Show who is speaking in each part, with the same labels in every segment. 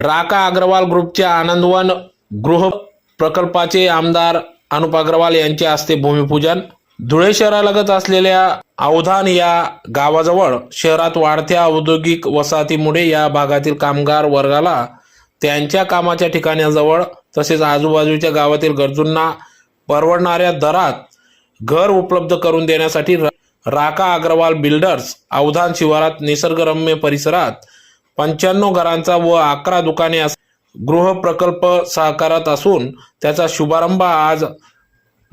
Speaker 1: राका अग्रवाल ग्रुपच्या आनंदवन गृह प्रकल्पाचे आमदार अनुप अग्रवाल यांच्या हस्ते भूमिपूजन. धुळे शहरालगत असलेल्या अवधान या गावाजवळ शहरात वाढत्या औद्योगिक वसाहतीमुळे या भागातील कामगार वर्गाला त्यांच्या कामाच्या ठिकाणाजवळ तसेच आजूबाजूच्या गावातील गरजूंना परवडणाऱ्या दरात घर उपलब्ध करून देण्यासाठी राका अग्रवाल बिल्डर्स अवधान शिवारात निसर्गरम्य परिसरात पंच्याण्णव घरांचा व अकरा दुकाने अस- गृह प्रकल्प साकारत असून त्याचा शुभारंभ आज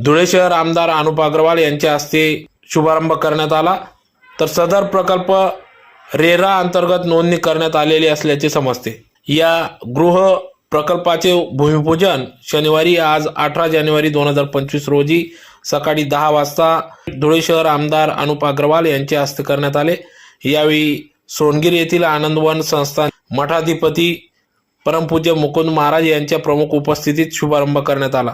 Speaker 1: धुळे शहर आमदार अनुप अग्रवाल यांच्या हस्ते शुभारंभ करण्यात आला. तर सदर प्रकल्प रेरा अंतर्गत नोंदणी करण्यात आलेली असल्याचे समजते. या गृह प्रकल्पाचे भूमिपूजन शनिवारी आज अठरा जानेवारी दोन हजार पंचवीस रोजी सकाळी दहा वाजता धुळे शहर आमदार अनुप अग्रवाल यांच्या हस्ते करण्यात आले. यावेळी सोनगीर येथील आनंदवन संस्थान मठाधिपती परमपूज्य मुकुंद महाराज यांच्या प्रमुख उपस्थितीत शुभारंभ करण्यात आला.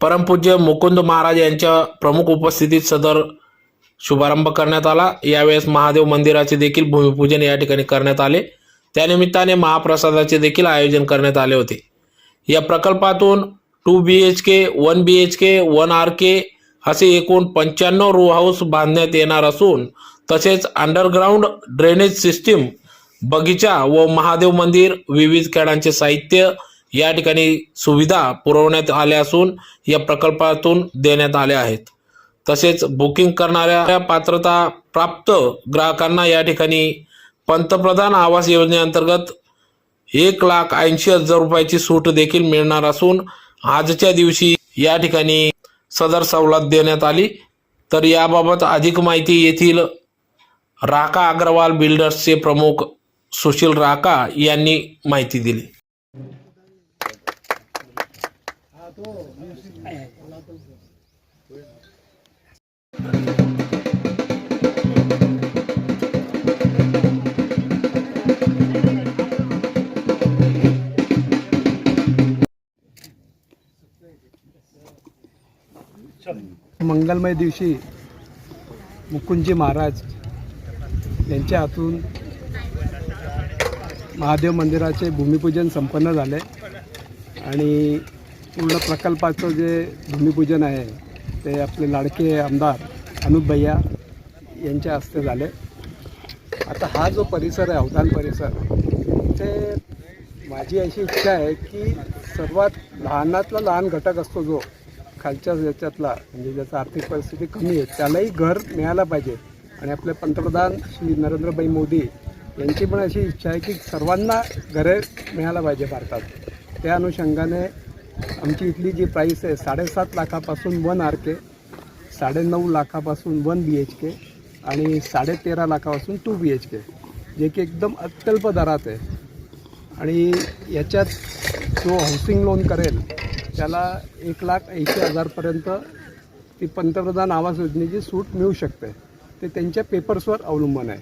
Speaker 1: परमपूज्य मुकुंद महाराज यांच्या प्रमुख उपस्थितीत सदर शुभारंभ करण्यात आला. यावेळेस महादेव मंदिराचे देखील भूमिपूजन या ठिकाणी करण्यात आले. त्यानिमित्ताने महाप्रसादाचे देखील आयोजन करण्यात आले होते. या प्रकल्पातून two B H K one B H K one R K असे एकूण पंच्याण्णव रो हाऊस बांधण्यात येणार असून तसेच अंडरग्राऊंड ड्रेनेज सिस्टीम बगीचा व महादेव मंदिर विविध खेळांचे साहित्य या ठिकाणी सुविधा पुरवण्यात आल्या असून या प्रकल्पातून देण्यात आल्या आहेत. तसेच बुकिंग करणाऱ्या पात्रता प्राप्त ग्राहकांना या ठिकाणी पंतप्रधान आवास योजनेअंतर्गत एक लाख ऐंशी हजार रुपयाची सूट देखील मिळणार असून आजच्या दिवशी या ठिकाणी सदर सवलत देण्यात आली. तर याबाबत अधिक माहिती येथील राका अग्रवाल बिल्डर्सचे प्रमुख सुशील राका यांनी माहिती दिली.
Speaker 2: मंगलमय दिवशी मुकुंदजी महाराज यांच्या हातून महादेव मंदिराचे भूमिपूजन संपन्न झाले आणि पूर्ण प्रकल्पाचं जे भूमिपूजन आहे ते आपले लाडके आमदार अनुप भैया यांच्या हस्ते झाले. आता हा जो परिसर आहे अवधान परिसर ते माझी अशी इच्छा आहे की सर्वात लहानातला लहान घटक असतो जो खालच्या याच्यातला म्हणजे ज्याचा आर्थिक परिस्थिती कमी आहे त्यालाही घर मिळायला पाहिजे. आणि आपले पंतप्रधान श्री नरेंद्रभाई मोदी यांची पण अशी इच्छा आहे की सर्वांना घरे मिळायला पाहिजे भारतात. त्या अनुषंगाने आमची इथली जी प्राईस आहे साडेसात लाखापासून वन आर के साडेनऊ लाखापासून वन बी एच के आणि साडेतेरा लाखापासून टू बी एच के जे की एकदम अत्यल्प दरात आहे. आणि याच्यात जो हाऊसिंग लोन करेल त्याला एक लाख ऐंशी हजारपर्यंत ती पंतप्रधान आवास योजनेची सूट मिळू शकते. ते त्यांच्या पेपर्सवर अवलंबून आहे.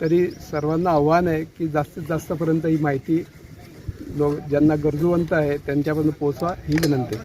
Speaker 2: तरी सर्वांना आव्हान आहे की जास्तीत जास्तपर्यंत ही माहिती लोक ज्यांना गरजूवंत आहे त्यांच्यापर्यंत पोहोचवा ही विनंती.